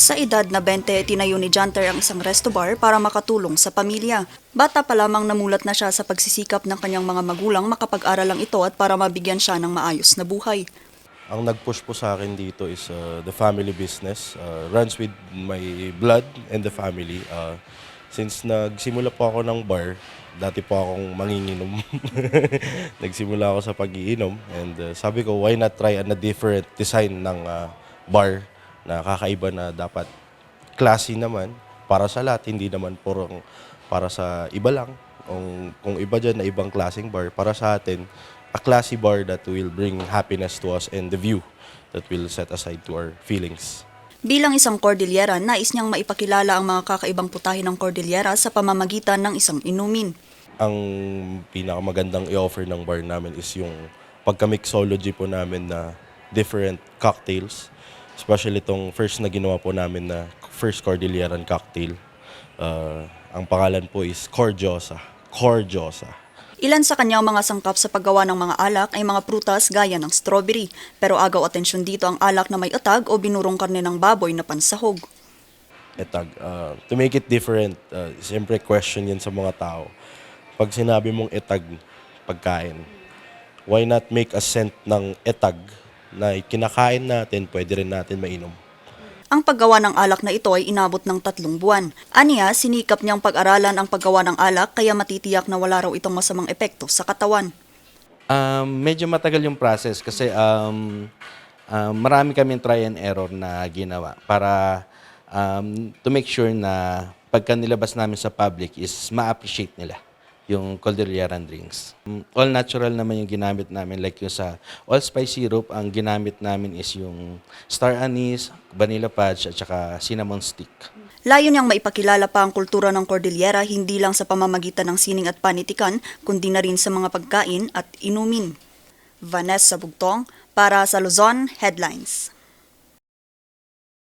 Sa edad na 20, tinayo ni Janter ang isang resto bar para makatulong sa pamilya. Bata pa lamang namulat na siya sa pagsisikap ng kanyang mga magulang makapag-aral lang ito at para mabigyan siya ng maayos na buhay. Ang nag-push po sa akin dito is uh, the family business. Uh, runs with my blood and the family. Uh, since nagsimula po ako ng bar, dati po akong manginginom. Nagsimula ako sa pag-iinom and uh, sabi ko, why not try a different design ng uh, bar na kakaiba na dapat classy naman para sa lahat, hindi naman purong para sa iba lang. Kung, kung iba dyan na ibang klaseng bar, para sa atin, a classy bar that will bring happiness to us and the view that will set aside to our feelings. Bilang isang Cordillera, nais niyang maipakilala ang mga kakaibang putahe ng Cordillera sa pamamagitan ng isang inumin. Ang pinakamagandang i-offer ng bar namin is yung pagka-mixology po namin na different cocktails. Especially itong first na ginawa po namin na first Cordilleran cocktail. Uh, ang pangalan po is Cordiosa. Cordiosa. Ilan sa kanyang mga sangkap sa paggawa ng mga alak ay mga prutas gaya ng strawberry, pero agaw atensyon dito ang alak na may atag o binurong karne ng baboy na pansahog. etag. Uh, to make it different, uh, siyempre question yan sa mga tao. Pag sinabi mong etag pagkain, why not make a scent ng etag na kinakain natin, pwede rin natin mainom. Ang paggawa ng alak na ito ay inabot ng tatlong buwan. Aniya, sinikap niyang pag-aralan ang paggawa ng alak kaya matitiyak na wala raw itong masamang epekto sa katawan. Um, medyo matagal yung process kasi um, um, marami kami try and error na ginawa para um, to make sure na pagka nilabas namin sa public is ma-appreciate nila yung Cordilleran drinks. Um, all natural naman yung ginamit namin like yung sa allspice syrup, ang ginamit namin is yung star anise, vanilla fudge at saka cinnamon stick. Layo niyang maipakilala pa ang kultura ng Cordillera hindi lang sa pamamagitan ng sining at panitikan, kundi na rin sa mga pagkain at inumin. Vanessa Bugtong para sa Luzon Headlines.